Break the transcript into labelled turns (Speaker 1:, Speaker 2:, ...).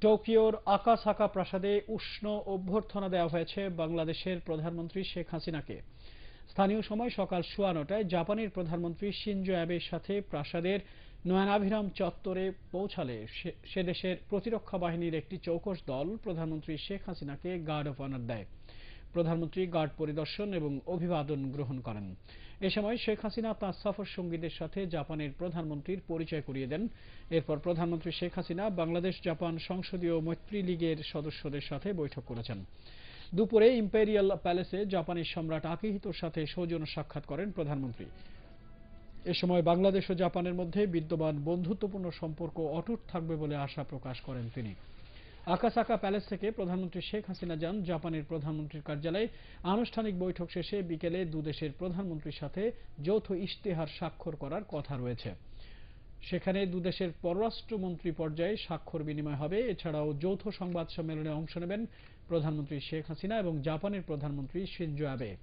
Speaker 1: টোকিওর আকাসাকা প্রাসাদে উষ্ণ অভ্যর্থনা দেওয়া হয়েছে বাংলাদেশের প্রধানমন্ত্রী শেখ হাসিনাকে। স্থানীয় সময় সকাল সোয়া নটায় জাপানের প্রধানমন্ত্রী শিনজো অ্যাবের সাথে প্রাসাদের নয়নাভিরাম চত্বরে পৌঁছালে সে দেশের প্রতিরক্ষা বাহিনীর একটি চৌকস দল প্রধানমন্ত্রী শেখ হাসিনাকে গার্ড অফ অনার দেয়। প্রধানমন্ত্রী গার্ড পরিদর্শন এবং অভিবাদন গ্রহণ করেন। এ সময় শেখ হাসিনা তাঁর সফর সঙ্গীদের সাথে জাপানের প্রধানমন্ত্রীর পরিচয় করিয়ে দেন। এরপর প্রধানমন্ত্রী শেখ হাসিনা বাংলাদেশ জাপান সংসদীয় মৈত্রী লীগের সদস্যদের সাথে বৈঠক করেছেন। দুপুরে ইম্পেরিয়াল প্যালেসে জাপানের সম্রাট আকিহিতোর সাথে সৌজন্য সাক্ষাৎ করেন প্রধানমন্ত্রী। এ সময় বাংলাদেশ ও জাপানের মধ্যে বিদ্যমান বন্ধুত্বপূর্ণ সম্পর্ক অটুট থাকবে বলে আশা প্রকাশ করেন তিনি। আকাসাকা প্যালেস থেকে প্রধানমন্ত্রী শেখ হাসিনা যান। জাপানের প্রধানমন্ত্রীর কার্যালয়ে আনুষ্ঠানিক বৈঠক শেষে বিকেলে দুদেশের প্রধানমন্ত্রীর সাথে যৌথ ইশতেহার স্বাক্ষর করার কথা রয়েছে। সেখানে দুদেশের পররাষ্ট্রমন্ত্রী পর্যায়ে স্বাক্ষর বিনিময় হবে। এছাড়াও যৌথ সংবাদ সম্মেলনে অংশ নেবেন প্রধানমন্ত্রী শেখ হাসিনা এবং জাপানের প্রধানমন্ত্রী শিনজো অ্যাবে